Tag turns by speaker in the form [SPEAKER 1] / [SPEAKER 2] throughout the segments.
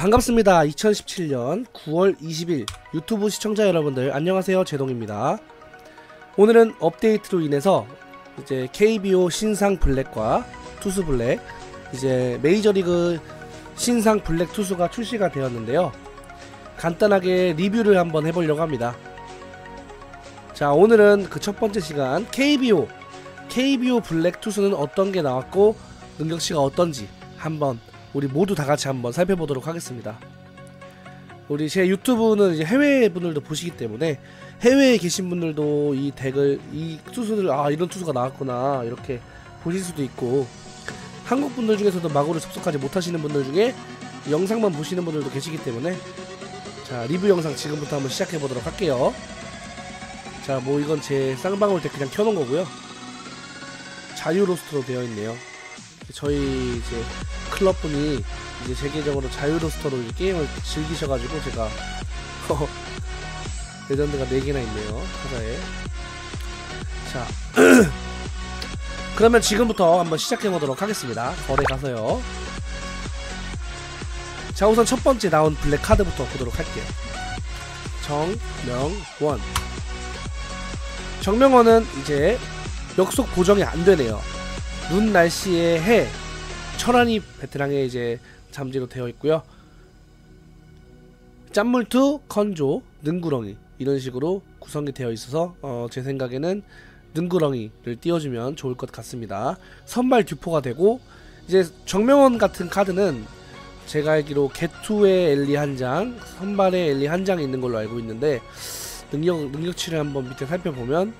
[SPEAKER 1] 반갑습니다. 2017년 9월 20일 유튜브 시청자 여러분들 안녕하세요. 제동입니다. 오늘은 업데이트로 인해서 이제 KBO 신상 블랙과 투수 블랙 이제 메이저리그 신상 블랙 투수가 출시가 되었는데요. 간단하게 리뷰를 한번 해보려고 합니다. 자 오늘은 그 첫 번째 시간 KBO KBO 블랙 투수는 어떤 게 나왔고 능력치가 어떤지 한번 우리 모두 다 같이 한번 살펴보도록 하겠습니다. 우리 제 유튜브는 이제 해외 분들도 보시기 때문에 해외에 계신 분들도 이 덱을 이 투수들 아 이런 투수가 나왔구나 이렇게 보실 수도 있고 한국 분들 중에서도 마구를 접속하지 못하시는 분들 중에 영상만 보시는 분들도 계시기 때문에 자 리뷰 영상 지금부터 한번 시작해 보도록 할게요. 자 뭐 이건 제 쌍방울 덱 그냥 켜놓은 거고요. 자유 로스트로 되어 있네요. 저희 이제 클럽 분이 이제 제 계정으로 자유 로스터로 이제 게임을 즐기셔가지고 제가 레전드가 4개나 있네요 타자에. 자 그러면 지금부터 한번 시작해보도록 하겠습니다. 거래 가서요. 자 우선 첫 번째 나온 블랙 카드부터 보도록 할게요. 정명원. 정명원은 이제 역속 고정이 안 되네요 눈 날씨에 해 철환이 베테랑의 이제 잠지로 되어 있고요. 짠물투, 컨조, 능구렁이 이런 식으로 구성이 되어 있어서 어, 제 생각에는 능구렁이를 띄워주면 좋을 것 같습니다. 선발 듀포가 되고 이제 정명원 같은 카드는 제가 알기로 개투의 엘리 한 장, 선발의 엘리 한 장이 있는 걸로 알고 있는데 능력 능력치를 한번 밑에 살펴보면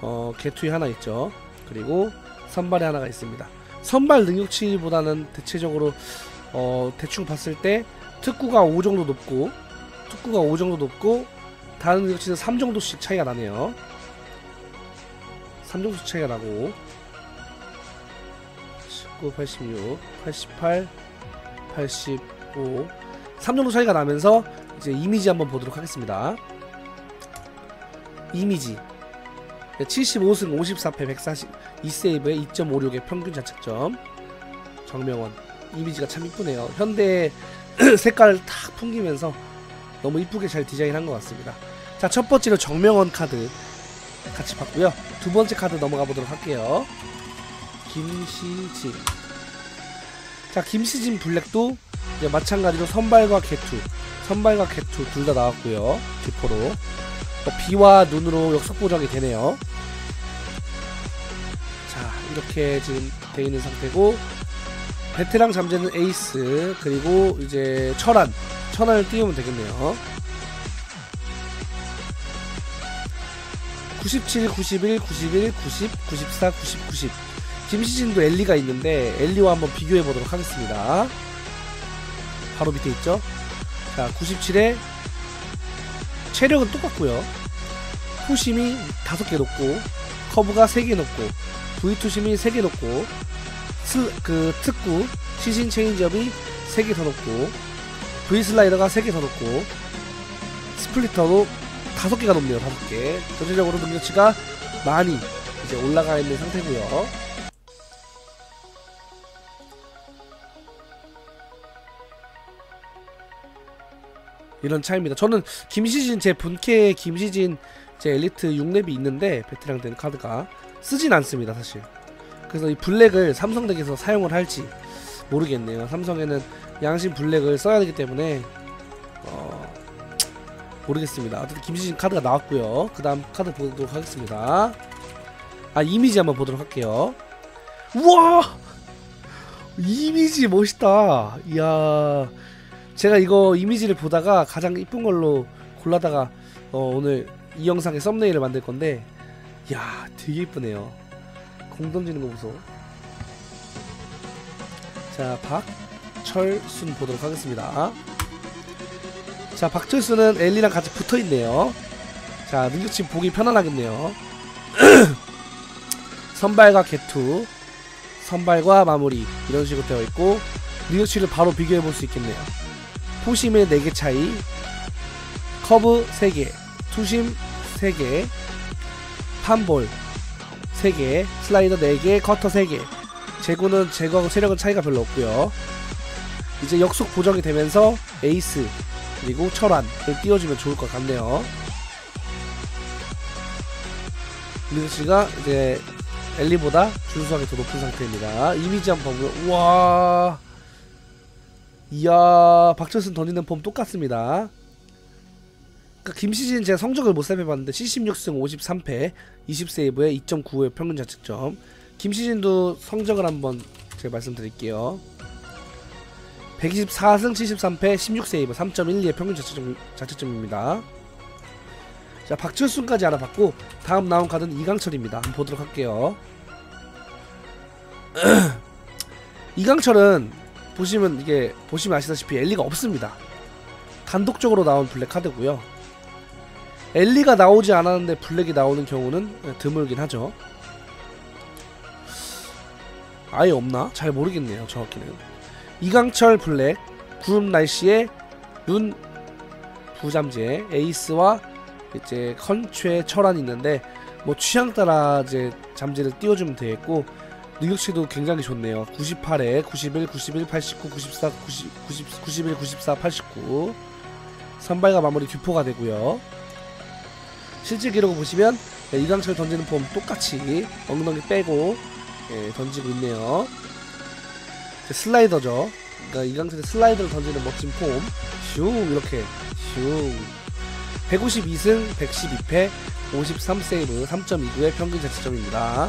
[SPEAKER 1] 어, 개투에 하나 있죠. 그리고 선발에 하나가 있습니다. 선발 능력치보다는 대체적으로 어, 대충 봤을 때 특구가 5 정도 높고 특구가 5 정도 높고 다른 능력치는 3 정도씩 차이가 나네요. 3 정도씩 차이가 나고 19, 86, 88, 85 3 정도 차이가 나면서 이제 이미지 한번 보도록 하겠습니다. 이미지 75승 54패 140 2세이브에 2.56의 평균 자책점. 정명원 이미지가 참 이쁘네요. 현대 색깔을 탁 풍기면서 너무 이쁘게 잘 디자인한 것 같습니다. 자 첫 번째로 정명원 카드 같이 봤고요. 두 번째 카드 넘어가 보도록 할게요. 김시진. 자 김시진 블랙도 이제 마찬가지로 선발과 개투 선발과 개투 둘 다 나왔고요. 기포로 비와 눈으로 역속 보정이 되네요. 자 이렇게 지금 돼 있는 상태고 베테랑 잠재는 에이스 그리고 이제 철안 천안을 띄우면 되겠네요. 97, 91, 91, 90, 94, 90, 90 김시진도 엘리가 있는데 엘리와 한번 비교해 보도록 하겠습니다. 바로 밑에 있죠? 자 97에 체력은 똑같고요. 후심이 5개 높고 커브가 3개 높고 V2심이 3개 높고 스, 그 특구 시신 체인지업이 3개 더 높고 V 슬라이더가 3개 더 높고 스플리터도 5개가 높네요 5개 전체적으로 능력치가 많이 이제 올라가 있는 상태고요 이런 차이입니다. 저는 김시진 제 본캐 김시진 제 엘리트 6렙이 있는데 베테랑 된 카드가 쓰진 않습니다 사실. 그래서 이 블랙을 삼성 덱에서 사용을 할지 모르겠네요. 삼성에는 양심 블랙을 써야 되기 때문에 어... 모르겠습니다. 어쨌든 김시진 카드가 나왔고요. 그 다음 카드 보도록 하겠습니다. 아 이미지 한번 보도록 할게요. 우와! 이미지 멋있다. 이야. 제가 이거 이미지를 보다가 가장 이쁜 걸로 골라다가 어, 오늘 이 영상의 썸네일을 만들 건데 야 되게 이쁘네요. 공 던지는 거 보소. 자 박철순 보도록 하겠습니다. 자 박철순은 엘리랑 같이 붙어있네요. 자 능력치 보기 편안하겠네요. 선발과 개투 선발과 마무리 이런 식으로 되어 있고 능력치를 바로 비교해 볼 수 있겠네요 포심의 4개 차이 커브 3개 투심 3개 판볼 3개 슬라이더 4개 커터 3개 제구는 제거하고 체력은 차이가 별로 없고요 이제 역속 보정이 되면서 에이스 그리고 철환을 띄워주면 좋을 것 같네요. 민수 씨가 이제 엘리보다 준수하게 더 높은 상태입니다. 이미지 한번 보고요. 우와. 이야, 박철순 던지는 폼 똑같습니다. 그러니까 김시진 제가 성적을 못 살펴봤는데 76승 53패 20세이브에 2.95의 평균 자책점. 김시진도 성적을 한번 제가 말씀드릴게요. 124승 73패 16세이브 3.12의 평균 자책점, 자책점입니다. 자 박철순까지 알아봤고 다음 나온 카드는 이강철입니다. 한번 보도록 할게요. 이강철은 보시면 이게 보시면 아시다시피 엘리가 없습니다. 단독적으로 나온 블랙 카드고요. 엘리가 나오지 않았는데 블랙이 나오는 경우는 드물긴 하죠. 아예 없나? 잘 모르겠네요. 정확히는. 이강철 블랙, 구름 날씨에 눈 부잠재, 에이스와 이제 컨최 철환이 있는데 뭐 취향 따라 이제 잠재를 띄워주면 되겠고 능력치도 굉장히 좋네요. 98에 91, 91, 89, 94, 90, 90, 91, 94, 89 선발과 마무리 규포가 되고요. 실제 기록을 보시면 네, 이강철 던지는 폼 똑같이 엉덩이 빼고 예, 던지고 있네요. 슬라이더죠. 그러니까 이강철의 슬라이더를 던지는 멋진 폼. 슝 이렇게 슝. 152승 112패 53세이브 3.29의 평균 자책점입니다.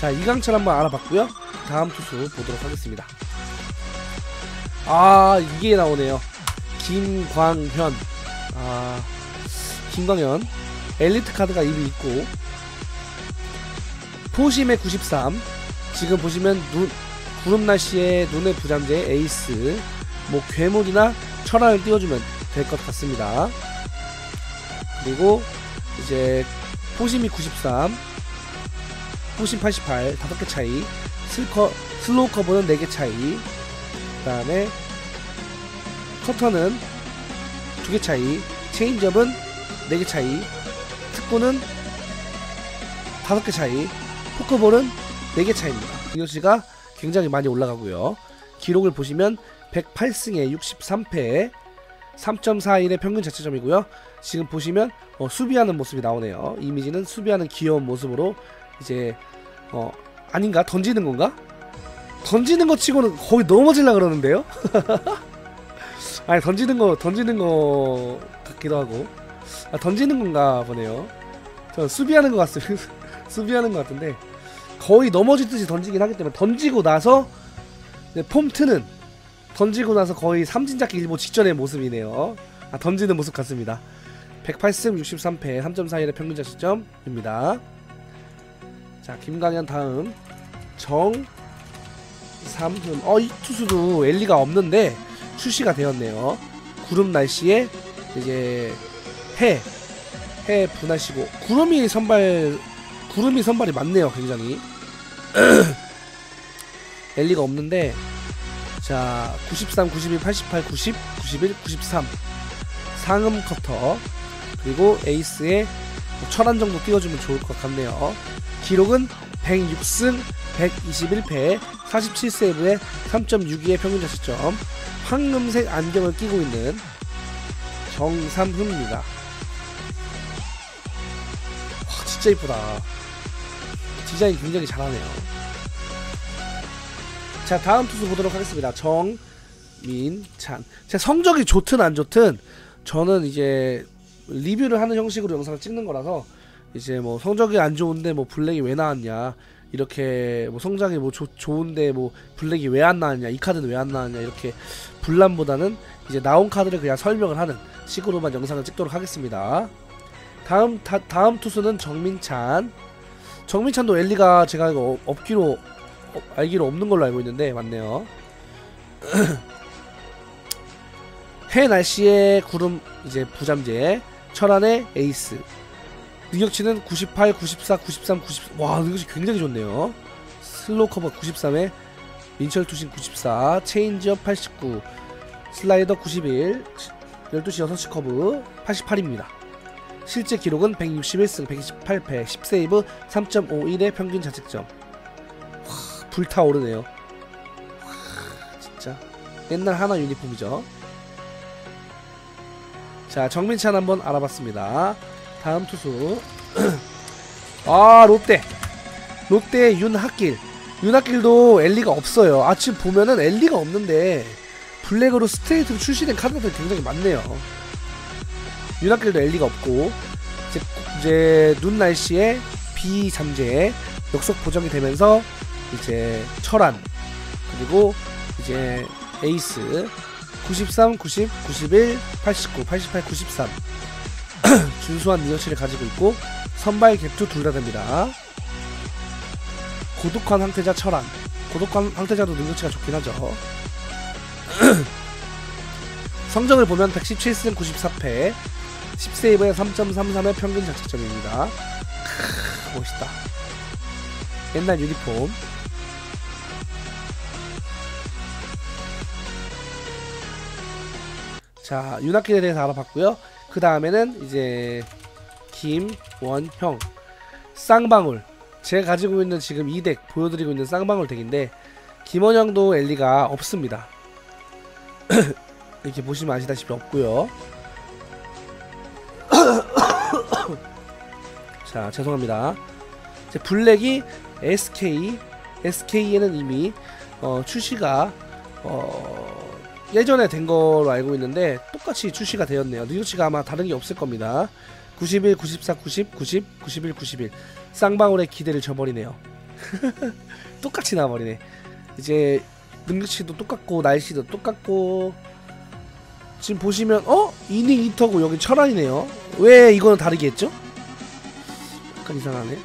[SPEAKER 1] 자 이강철 한번 알아봤고요. 다음 투수 보도록 하겠습니다. 아 이게 나오네요. 김광현 아 김광현 엘리트 카드가 이미 있고 포심의 93 지금 보시면 눈 구름 날씨에 눈의 부잠재 에이스 뭐 괴물이나 철화를 띄워주면 될 것 같습니다. 그리고 이제 포심이 93 포심 88 5개 차이 슬커, 슬로우 커버는 4개 차이. 그 다음에 커터는 2개 차이 체인지업은 4개 차이 특구는 5개 차이 포크볼은 4개 차이입니다. 이것이가 굉장히 많이 올라가고요. 기록을 보시면 108승에 63패에 3.41의 평균 자체점이고요. 지금 보시면 어, 수비하는 모습이 나오네요. 이미지는 수비하는 귀여운 모습으로 이제 어 아닌가? 던지는 건가? 던지는 거 치고는 거의 넘어질라 그러는데요? 아니 던지는 거 던지는 거 같기도 하고. 아, 던지는 건가 보네요. 저 수비하는 것 같습니다. 수비하는 것 같은데 거의 넘어지듯이 던지긴 하기 때문에 던지고 나서 폼 트는 던지고 나서 거의 삼진잡기 일보 직전의 모습이네요. 아, 던지는 모습 같습니다. 108승 63패 3.41의 평균 자시점입니다 자 김강현 다음. 정삼흠 어이 투수도 엘리가 없는데 출시가 되었네요. 구름 날씨에 이제 해 해 분할시고 구름이 선발 구름이 선발이 많네요 굉장히. 엘리가 없는데 자 93, 92, 88, 90, 91, 93 상음 커터. 그리고 에이스에 철한 정도 띄워주면 좋을 것 같네요 기록은 106승 121패 47세이브에 3.62의 평균 자책점 황금색 안경을 끼고 있는 정삼흠입니다. 와 진짜 이쁘다. 디자인 굉장히 잘하네요. 자 다음 투수 보도록 하겠습니다. 정민찬. 제 성적이 좋든 안 좋든 저는 이제 리뷰를 하는 형식으로 영상을 찍는 거라서 이제 뭐 성적이 안 좋은데 뭐 블랙이 왜 나왔냐? 이렇게 뭐 성적이 뭐 조, 좋은데 뭐 블랙이 왜 안 나왔냐? 이 카드는 왜 안 나왔냐? 이렇게 분란보다는 이제 나온 카드를 그냥 설명을 하는 식으로만 영상을 찍도록 하겠습니다. 다음 다, 다음 투수는 정민찬. 정민찬도 엘리가 제가 이거 없기로 어, 알기로 없는 걸로 알고 있는데 맞네요. 해 날씨에 구름 이제 부잠재. 철안의 에이스 능력치는 98, 94, 93, 90. 와, 능력치 굉장히 좋네요. 슬로우 커버 93에 민철 투신 94, 체인지업 89, 슬라이더 91, 12시 6시 커브 88입니다. 실제 기록은 161승, 128패, 10세이브, 3.51의 평균 자책점. 와, 불타오르네요. 진짜 옛날 하나 유니폼이죠 자 정민찬 한번 알아봤습니다 다음 투수. 아 롯데. 롯데 윤학길. 윤학길도 엘리가 없어요. 아 지금 보면은 엘리가 없는데 블랙으로 스트레이트로 출시된 카드들이 굉장히 많네요. 윤학길도 엘리가 없고 이제, 이제 눈 날씨에 비 잠재 역속 보정이 되면서 이제 철안 그리고 이제 에이스. 93, 90, 91, 89, 88, 93 준수한 니어치를 가지고 있고 선발 갭투 둘 다 됩니다. 고독한 황태자 철안 고독한 황태자도 능력치가 좋긴 하죠. 성적을 보면 117승 94패 10세이브에 3.33의 평균 자책점입니다. 크, 멋있다. 옛날 유니폼 자 윤학길에 대해서 알아봤고요 그 다음에는 이제 김원형 쌍방울. 제가 가지고 있는 지금 이 덱 보여드리고 있는 쌍방울 덱인데 김원형도 엘리가 없습니다. 이렇게 보시면 아시다시피 없고요. 자 죄송합니다. 이제 블랙이 SK SK에는 이미 어, 출시가 어, 예전에 된 거로 알고 있는데 똑같이 출시가 되었네요. 뉴욕치가 아마 다른 게 없을 겁니다. 91, 94, 90, 90, 91, 91 쌍방울의 기대를 저버리네요. 똑같이 나와버리네. 이제 능력치도 똑같고 날씨도 똑같고 지금 보시면 어? 이닝 2터고 여기 철안이네요. 왜 이거는 다르게 했죠? 약간 이상하네.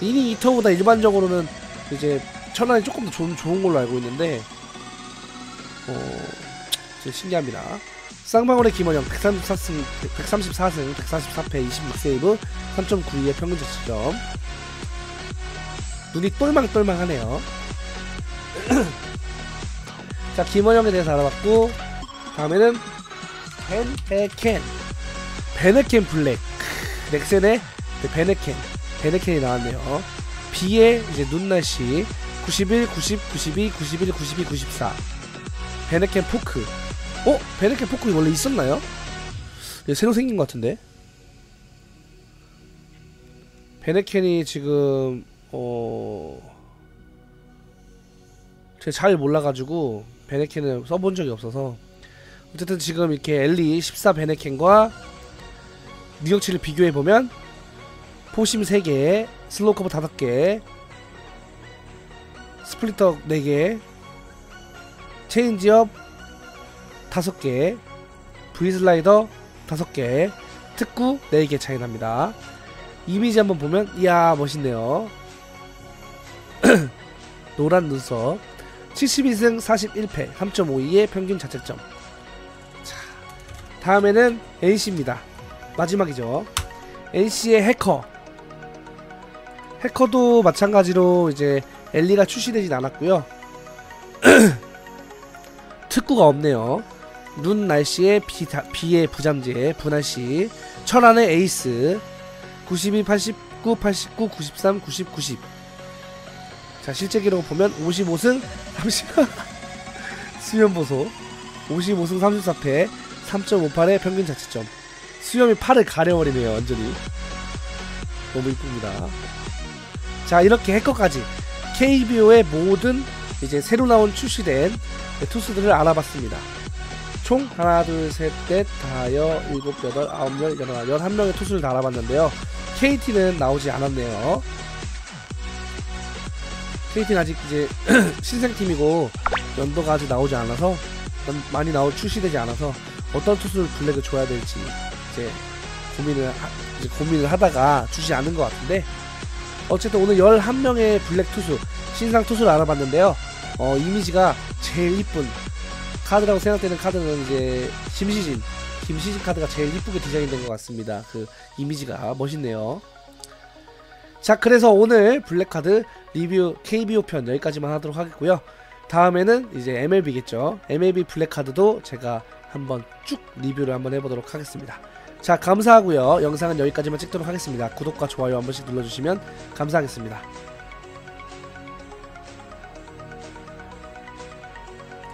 [SPEAKER 1] 이닝 2터보다 일반적으로는 이제 천안이 조금 더 좋은, 좋은 걸로 알고 있는데 어, 진짜 신기합니다. 쌍방울의 김원영 134승, 134승, 144패, 26세이브, 3.92의 평균 자책점. 눈이 똘망똘망하네요. 자, 김원영에 대해서 알아봤고, 다음에는 벤헤켄. 베네켄 블랙. 크, 넥센의 베네켄. 베네켄이 나왔네요. 비의 이제 눈 날씨 91, 90, 92, 91, 92, 94. 베네켄 포크. 어? 베네켄 포크 원래 있었나요? 얘 새로 생긴 것 같은데. 베네켄이 지금 어 제가 잘 몰라가지고 베네켄을 써본 적이 없어서 어쨌든 지금 이렇게 엘리 14 베네켄과 뉴욕치를 비교해 보면 포심 3개, 슬로우 커버 5개, 스플리터 4개, 체인지업 5개, V슬라이더 5개, 특구 4개 차이 납니다. 이미지 한번 보면 이야 멋있네요. 노란 눈썹 72승 41패 3.52의 평균 자책점 자, 다음에는 NC입니다. 마지막이죠. NC의 해커 해커도 마찬가지로 이제 엘리가 출시되진 않았고요. 특구가 없네요. 눈 날씨에 비, 비의 부잠재 분할시 철안의 에이스. 92, 89, 89, 93, 90, 90. 자 실제 기록 보면 55승 30 수염 보소. 55승 34패 3.58의 평균 자체점. 수염이 팔을 가려버리네요 완전히. 너무 이쁩니다. 자 이렇게 해커까지 KBO의 모든 이제 새로 나온 출시된 투수들을 알아봤습니다. 총 하나 둘셋넷 다여 일곱 여덟 아홉 열 열하나 열한 명의 투수를 다 알아봤는데요. KT는 나오지 않았네요. KT는 아직 이제 신생팀이고 연도가 아직 나오지 않아서 많이 나올 출시되지 않아서 어떤 투수를 블랙을 줘야 될지 이제 고민을 하, 이제 고민을 하다가 주지 않은 것 같은데 어쨌든 오늘 11명의 블랙 투수 신상 투수를 알아봤는데요. 어, 이미지가 제일 이쁜 카드라고 생각되는 카드는 이제 김시진. 김시진 카드가 제일 이쁘게 디자인된 것 같습니다. 그 이미지가 멋있네요. 자 그래서 오늘 블랙카드 리뷰 KBO 편 여기까지만 하도록 하겠고요. 다음에는 이제 MLB겠죠. MLB 블랙카드도 제가 한번 쭉 리뷰를 한번 해보도록 하겠습니다. 자 감사하고요. 영상은 여기까지만 찍도록 하겠습니다. 구독과 좋아요 한 번씩 눌러주시면 감사하겠습니다